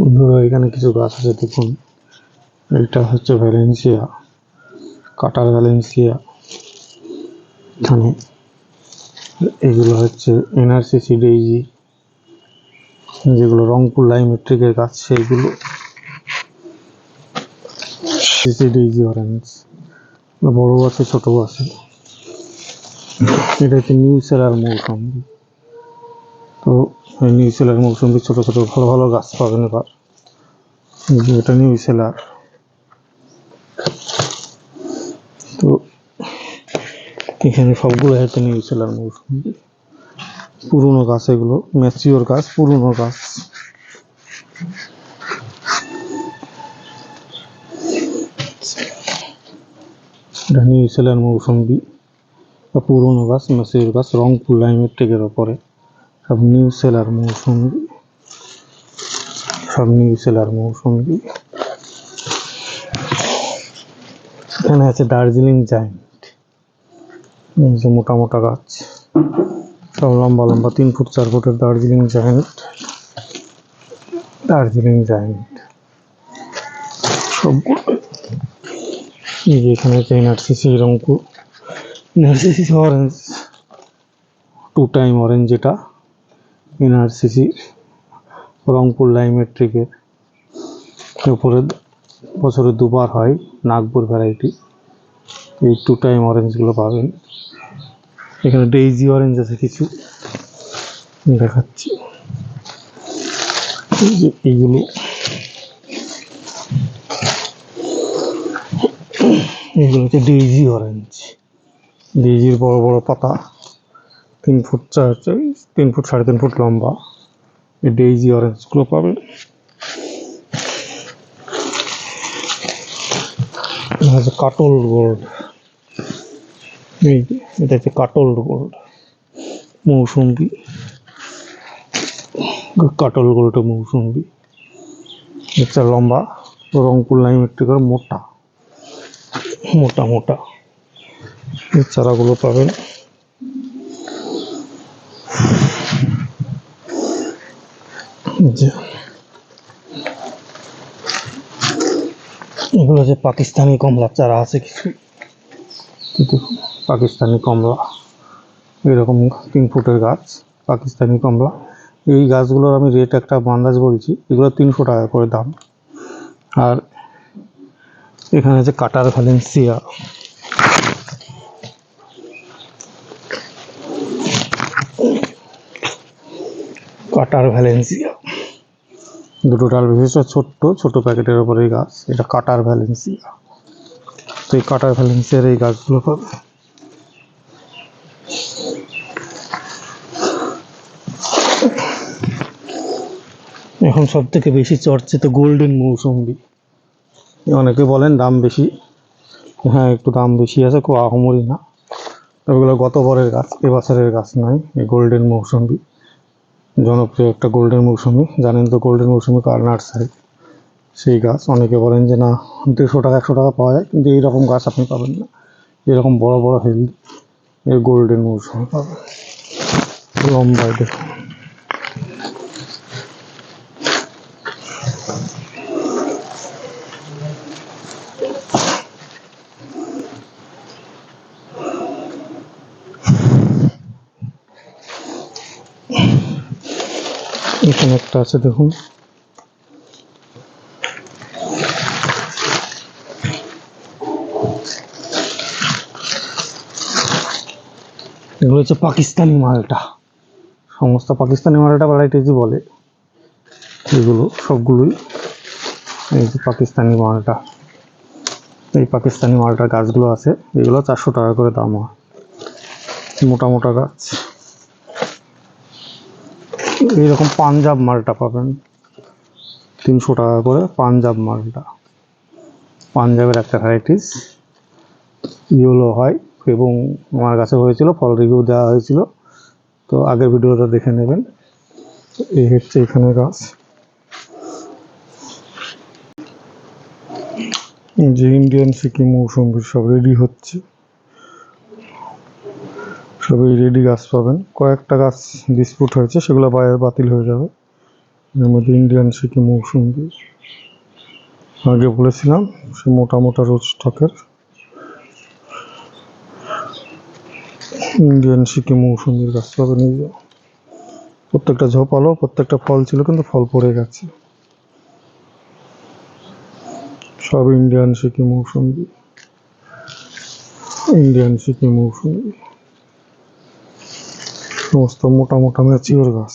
বন্ধুরা, এখানে কিছু গাছ আছে, দেখুন। এটা হচ্ছে ভ্যালেন্সিয়া, কাটার ভ্যালেন্সিয়া। এখানে এগুলো হচ্ছে এনআরসিসি ডেইজি যেগুলো রংপুর লাইমেট্রিকের গাছ সেইগুলো সিসি ডেইজি অরেঞ্জ বড় আছে, ছোট আছে। এটা হচ্ছে নিউ সেলার মৌসুমি। তো নিউ সেলার মৌসুমি ছোটো ছোটো ভালো ভালো গাছ পাবেন এবার। এটা নিউ সেলার। তো এখানে সবগুলো হচ্ছে নিউ সেলার মৌসুমি পুরনো গাছ এগুলো ম্যাচিওর গাছ, পুরনো গাছ। এটা নিউ সেলার মৌসুমি বা পুরনো গাছ ম্যাচিওর গাছ, রংপুর লাইমের টেকের ওপরে সব নিউ সেলার মৌসুমি। সব নিউ সেলার মৌসুমি। এখানে আছে দার্জিলিং জায়েন্ট। যে মোটা মোটা গাছ। সব লম্বা লম্বা তিন ফুট চার ফুটের দার্জিলিং জায়েন্ট। দার্জিলিং জায়েন্ট। সবগুলো এই যে এখানে হচ্ছে NRCC Rangpur. NRCC orange. Two time orange যেটা। এনআরসিসি, রংপুর লাইমেট্রিকের উপরে বছরে দুবার হয়, নাগপুর ভ্যারাইটি এই টু টাইম অরেঞ্জগুলো পাবেন। এখানে ডেইজি অরেঞ্জ আছে কিছু। দেখাচ্ছি। এইগুলো। এগুলো হচ্ছে ডেইজি অরেঞ্জ ডেইজির বড় বড় পাতা। তিন ফুট চার তিন ফুট, সাড়ে তিন ফুট লম্বা। এই ডেইজি অরেঞ্জগুলো হচ্ছে কাটল গোল্ড। এই এটা হচ্ছে কাটল গোল্ড। মৌসুম্বি কাটল গোল্ড মৌসুম্বি এটা লম্বা। রংপুর লাইম একটু করে মোটা। মোটা মোটা। চারাগুলো পাবেন এই যে এগুলো যে পাকিস্তানি কমলা চারা আছে কিছু? দেখুন, পাকিস্তানি কমলা এরকম তিন ফুটের গাছ পাকিস্তানি কমলা। এই গাছগুলোর আমি রেট একটা আন্দাজ বলছি এগুলো তিনশো টাকা করে দাম। আর এখানে যে কাটার ভ্যালেন্সিয়া কাটার ভ্যালেন্সিয়া দুটো ডাল বিশিষ্ট ছোট্ট, ছোট প্যাকেটের ওপরে এই গাছ, এটা কাটার ভ্যালেন্সিয়া তো এই কাটার ভ্যালেন্সিয়ার এই গাছগুলো পাবে এখন সব থেকে বেশি চর্চিত গোল্ডেন মৌসুম্বি অনেকে বলেন দাম বেশি। হ্যাঁ একটু দাম বেশি আছে, খুব আহমরি না। তবে গত বরের গাছ এবছরের গাছ নয়, এই গোল্ডেন মৌসুম্বি জনপ্রিয় একটা গোল্ডেন মৌসুমি। জানেন তো গোল্ডেন মৌসুমি কার নার্সারি সেই গাছ। অনেকে বলেন যে না, দেড়শো টাকা, একশো টাকা পাওয়া যায়, কিন্তু এইরকম গাছ আপনি পাবেন না। এরকম বড় বড় হেলদি এই গোল্ডেন মৌসুমি পাবেন। লম্বায় দেখুন। একটা আছে, দেখুন। এগুলো হচ্ছে পাকিস্তানি মালটা। সমস্ত পাকিস্তানি মালটা ভ্যারাইটিজই বলে। এগুলো, সবগুলোই এই যে পাকিস্তানি মালটা। এই পাকিস্তানি মালটার গাছগুলো আছে, এগুলো চারশো টাকা করে দাম হয়। মোটা মোটা গাছ। এইরকম পাঞ্জাব মালটা পাবেন। তিনশো টাকা করে পাঞ্জাব মালটা। পাঞ্জাবের একটা ভ্যারাইটিস ইয়েলো হয় এবং আমার কাছে হয়েছিল, ফল রিভিউ দেওয়া হয়েছিল। তো আগের ভিডিওটা দেখে নেবেন। এই হচ্ছে এখানে গাছ। যে ইন্ডিয়ান সিকিম মৌসুমি সব রেডি হচ্ছে। সবই রেডি গাছ পাবেন। কয়েকটা গাছ ডিসপুট হয়েছে, সেগুলো বাইরে বাতিল হয়ে যাবে। এর মধ্যে ইন্ডিয়ান সিকি মৌসুমি আগে বলেছিলাম, সে মোটা মোটা রোজ স্টকের ইন্ডিয়ান সিকি মৌসুমির গাছ পাবেন এই যে। প্রত্যেকটা ঝোপালো প্রত্যেকটা ফল ছিল, কিন্তু ফল পড়ে গেছে। সব ইন্ডিয়ান সিকি মৌসুমি ইন্ডিয়ান সিকি মৌসুমি সমস্ত মোটা মোটা ম্যাচিওর গাছ।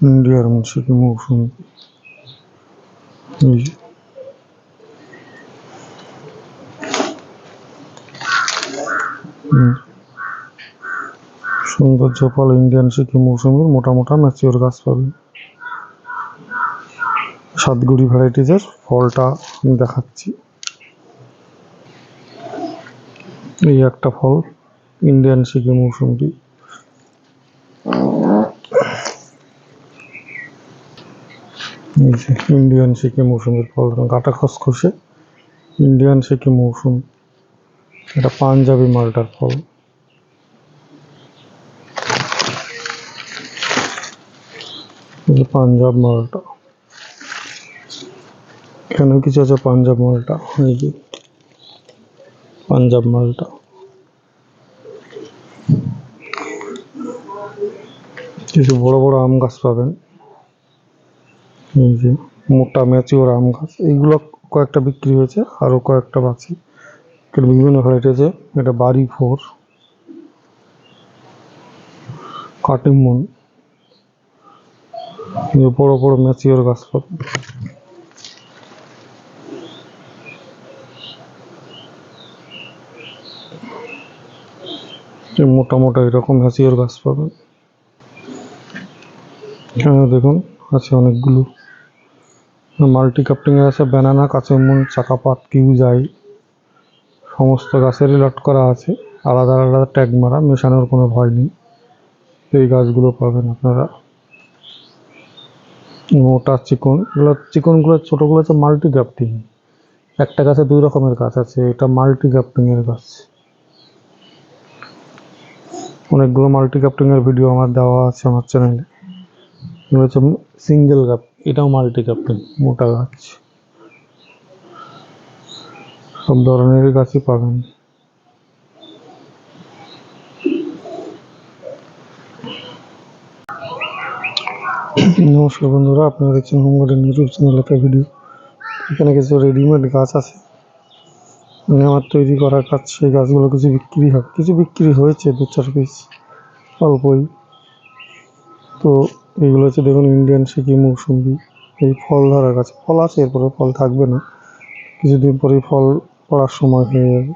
ইন্ডিয়ার সিকি মৌসুমি। এই। সৌন্দর্য ফল ইন্ডিয়ান সিকি মৌসুমির মোটা মোটা ম্যাচিওর গাছ পাবেন। সাতগুড়ি ভ্যারাইটিজের ফলটা আমি দেখাচ্ছি। এই একটা ফল, ইন্ডিয়ান সিকি মৌসুমি এই যে ইন্ডিয়ান সিকি মৌসুমের ফল, গাটা খসখসে। ইন্ডিয়ান সিকি মৌসুম এটা পাঞ্জাবি মালটার ফল। পাঞ্জাব মালটা। এখানেও কিছু আছে পাঞ্জাব মালটা? এই যে পাঞ্জাব মালটা। কিছু বড় বড় আম গাছ পাবেন। যে মোটা ম্যাচিওর আম গাছ এইগুলো কয়েকটা বিক্রি হয়েছে আরও কয়েকটা বাকি। বিভিন্ন ভ্যারাইটি আছে, এটা বাড়ি ফোর কাটিমন বড় বড় ম্যাচিওর গাছ পাবেন মোটা মোটা এরকম ম্যাচিওর গাছ পাবেন এখানে দেখুন, আছে অনেকগুলো। মাল্টি কাপ্টিং এর আছে ব্যানানা কাঁচামন চাকাপাত কিউ যাই সমস্ত গাছেরই লট করা আছে। আলাদা আলাদা ট্যাগ মারা, মেশানোর কোনো ভয় নেই। এই গাছগুলো পাবেন আপনারা। মোটা চিকন, এগুলো চিকনগুলো, ছোটোগুলো হচ্ছে মাল্টি গ্রাফটিং একটা গাছে দুই রকমের গাছ আছে, এটা মাল্টি গ্রাফটিং এর গাছ। অনেকগুলো মাল্টি গ্রাফটিং এর ভিডিও আমার দেওয়া আছে আমার চ্যানেলে এগুলো হচ্ছে সিঙ্গেল গাপ এটাও মাল্টি গ্রাফটিং মোটা গাছ। সব ধরনের গাছই পাবেন। নমস্কার বন্ধুরা, আপনারা দেখছেন হোম গার্ডেন ইউটিউব চ্যানেল একটা ভিডিও। এখানে কিছু রেডিমেড গাছ আছে। মানে আমার তৈরি করা গাছ সেই গাছগুলো কিছু বিক্রি হয়। কিছু বিক্রি হয়েছে দু চার পিস অল্পই। তো এইগুলো হচ্ছে দেখুন ইন্ডিয়ান সিকি মৌসুম্বি এই ফল ধরা গাছ। ফল আছে, এরপরে ফল থাকবে না। কিছুদিন পরেই ফল পড়ার সময় হয়ে যাবে।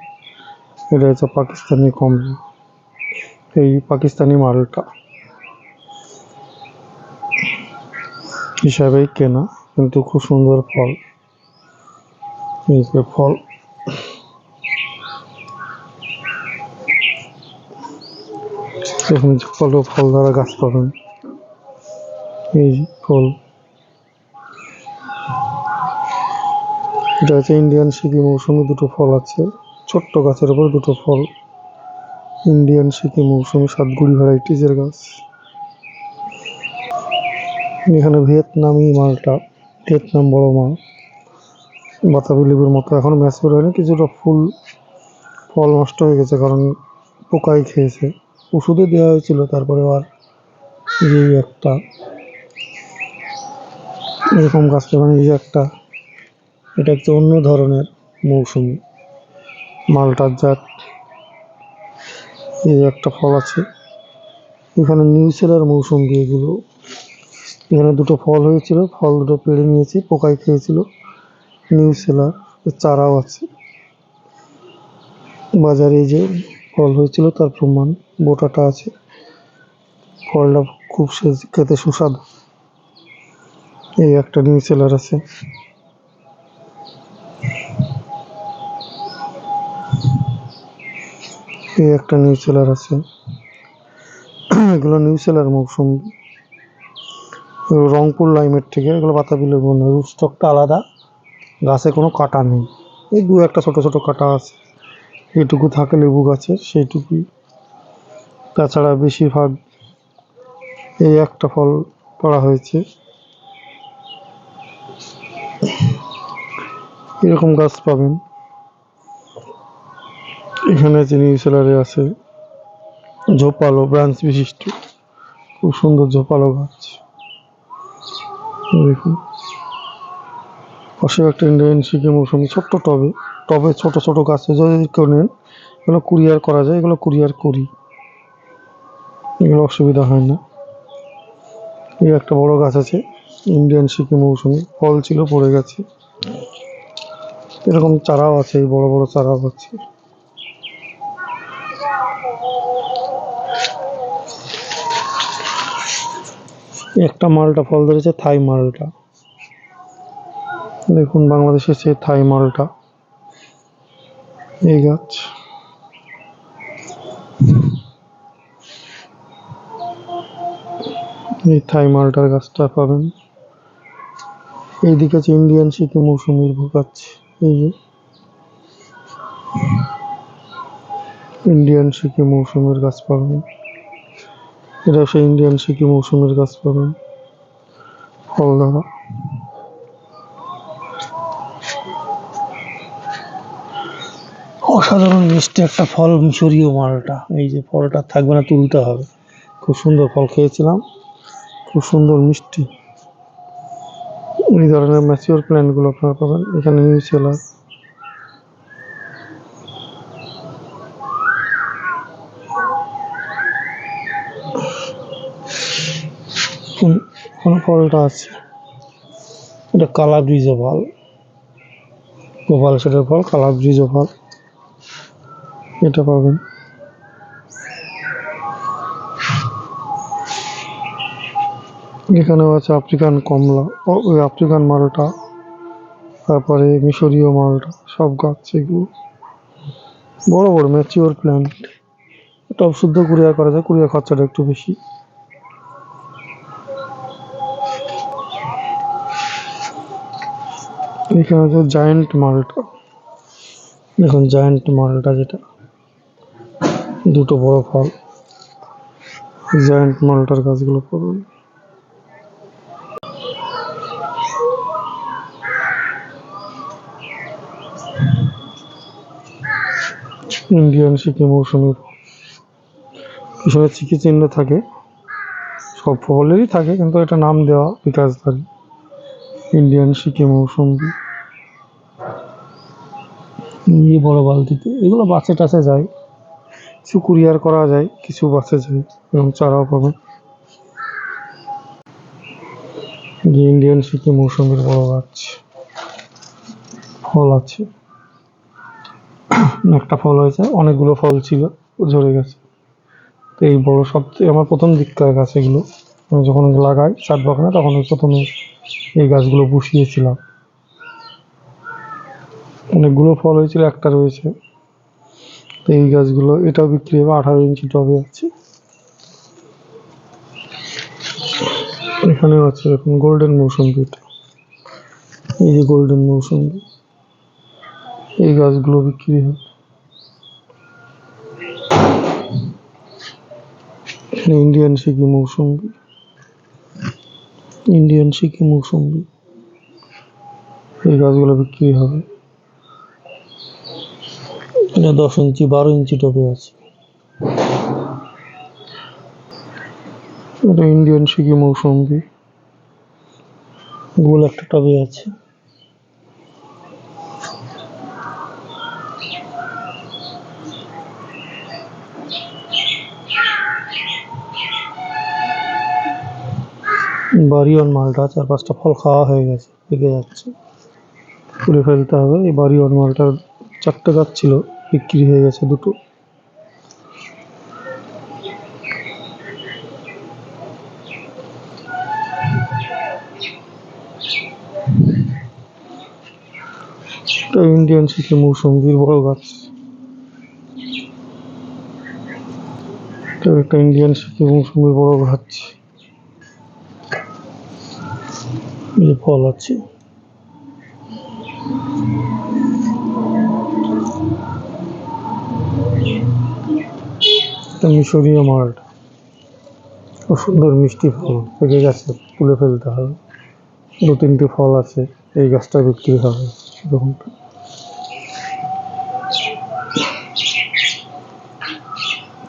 এটা হচ্ছে পাকিস্তানি কমলা, এই পাকিস্তানি মালটা। হিসাবেই কেনা, কিন্তু খুব সুন্দর ফল। এই যে ফল। এখানে ফল দ্বারা গাছ পাবেন। এই ফল। এটা হচ্ছে ইন্ডিয়ান সিকি মৌসুমি দুটো ফল আছে। ছোট্ট গাছের উপর দুটো ফল। ইন্ডিয়ান সিকি মৌসুমি সাতগুড়ি ভ্যারাইটিজের গাছ। এখানে ভিয়েতনামি মালটা, ভিয়েতনাম বড় মাল। বাতাবি লেবুর মতো। এখন ম্যাচিওর হয়নি, কিছুটা ফুল, ফল নষ্ট হয়ে গেছে কারণ পোকাই খেয়েছে। ওষুধে দেওয়া হয়েছিল তারপরে আর এই একটা এরকম গাছ পাবেন এই যে একটা, এটা একটা অন্য ধরনের মৌসুমি মালটার জাত। এই একটা ফল আছে। এখানে নিউসেলার মৌসুমি এগুলো। এখানে দুটো ফল হয়েছিল, ফল দুটো পেড়ে নিয়েছি পোকায় খেয়েছিল। নিউ সেলার চারাও আছে। বাজারে যে ফল হয়েছিল, তার প্রমাণ বোটাটা আছে। ফলটা খুব খেতে সুস্বাদু। এই একটা নিউ সেলার আছে। এই একটা নিউ সেলার আছে। এগুলো নিউ সেলার মৌসুম। রংপুর লাইমের থেকে এগুলো বাতাবি লেবু না রুট স্টকটা আলাদা। গাছে কোনো কাটা নেই। এই দু একটা ছোট ছোট কাটা আছে। এইটুকু থাকে লেবু গাছের সেইটুকুই। তাছাড়া বেশিরভাগ এই একটা ফল করা হয়েছে। এরকম গাছ পাবেন। এখানে নিউ সেলারে আছে, ঝোপালো ব্রাঞ্চ বিশিষ্ট। খুব সুন্দর ঝোপালো গাছ। দেখুন। পাশে একটা ইন্ডিয়ান শিখে মৌসুমি ছোট্ট টবে টবে ছোট ছোট গাছে যদি কেউ নেন, এগুলো কুরিয়ার করা যায়, এগুলো কুরিয়ার করি। এগুলো অসুবিধা হয় না। এই একটা বড় গাছ আছে, ইন্ডিয়ান শিখে মৌসুমি। ফল ছিল, পড়ে গেছে। এরকম চারাও আছে, এই বড় বড় চারাও আছে একটা মালটা ফল ধরেছে, থাই মালটা। দেখুন, বাংলাদেশে সে থাই মালটা। এই গাছ। এই থাই মালটার গাছটা পাবেন। এইদিকে আছে ইন্ডিয়ান সিকি মৌসুমির যে ইন্ডিয়ান সিকি মৌসুমের গাছ পাবেন এটা সেই ইন্ডিয়ান সিকি মৌসুমের গাছ পাবেন ফল ধরা অসাধারণ মিষ্টি একটা ফল মিশরীয় মালটা। এই যে ফলটা থাকবে না তুলতে হবে। খুব সুন্দর ফল খেয়েছিলাম। খুব সুন্দর মিষ্টি। এই ধরনের ম্যাচিওর প্ল্যান্টগুলো আপনারা পাবেন। এখানে নিউ সেলার কোনো ফলটা আছে? এটা কালা ব্রিজ ফল। গোপাল সেটের ফল কালা ব্রিজ ফল। এটা পাবেন। এখানেও আছে আফ্রিকান কমলা, ও আফ্রিকান মালটা, তারপরে মিশরীয় মালটা, সব গাছ এগুলো। বড় বড় ম্যাচিওর প্ল্যান্ট টব শুদ্ধ কুরিয়ার করা যায় কুরিয়ার খরচাটা একটু বেশি। এখানে আছে জায়েন্ট মালটা। দেখুন জায়েন্ট মালটা যেটা, দুটো বড় ফল। জায়েন্ট মালটার গাছগুলো পাবেন ইন্ডিয়ান সিকি মৌসুমি। পিছনে চিকি চিহ্ন থাকে। সব ফলেরই থাকে, কিন্তু এটা নাম দেওয়া বিকাশধারী ইন্ডিয়ান সিকি মৌসুমি। এই বড় বালতিতে। এগুলো বাসে টাসে যায়। কিছু কুরিয়ার করা যায়, কিছু বাসে যায়, এবং চারাও পাবেন যে ইন্ডিয়ান সিকি মৌসুমির বড় গাছ। ফল আছে। একটা ফল হয়েছে, অনেকগুলো ফল ছিল, ঝরে গেছে। তো এই বড় সবচেয়ে আমার প্রথম দিককার গাছ এগুলো। আমি যখন লাগাই চার বাগানে তখন ওই প্রথমে এই গাছগুলো বসিয়েছিলাম। অনেকগুলো ফল হয়েছিল, একটা রয়েছে। তো এই গাছগুলো, এটাও বিক্রি হবে, আঠারো ইঞ্চি টবে আছে। এখানেও আছে এরকম গোল্ডেন মৌসুম্বি এটা এই যে গোল্ডেন মৌসুম্বি এই গাছগুলো বিক্রি হয়। এখানে ইন্ডিয়ান সিকি মৌসুম্বি ইন্ডিয়ান সিকি মৌসুম্বি এই গাছগুলো বিক্রি হবে। দশ ইঞ্চি, বারো ইঞ্চি টবে আছে। এটা ইন্ডিয়ান সিকি মৌসুম্বি গোল একটা টবে আছে। বাড়িওয়ান মালটা, চার পাঁচটা ফল খাওয়া হয়ে গেছে, পেকে যাচ্ছে। তুলে ফেলতে হবে, এই বাড়িওয়ান মালটার চারটে গাছ ছিল, বিক্রি হয়ে গেছে দুটো। ইন্ডিয়ান সিকি মৌসুম্বির বড় গাছ। একটা ইন্ডিয়ান সিকি মৌসুম্বির বড় গাছ। এই ফল আছে। মিশরীয় মালটা খুব সুন্দর মিষ্টি ফল। পেকে গেছে, তুলে ফেলতে হবে। দু তিনটে ফল আছে, এই গাছটা বিক্রি হবে। এরকমটা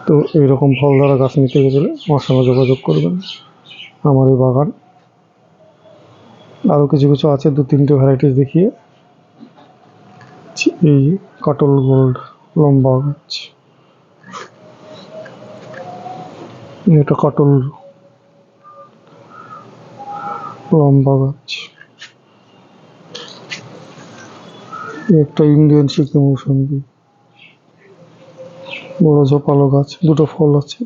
তো এইরকম ফল ধরা গাছ নিতে গেলে আমার সঙ্গে যোগাযোগ করবেন। আমার এই বাগান। আরও কিছু কিছু আছে দু তিনটে ভ্যারাইটিস দেখিয়ে। এই কাটল গোল্ড লম্বা গাছ। এটা কাটল লম্বা গাছ। একটা ইন্ডিয়ান সিকি মৌসুম্বি বড় ঝোপালো গাছ দুটো ফল আছে।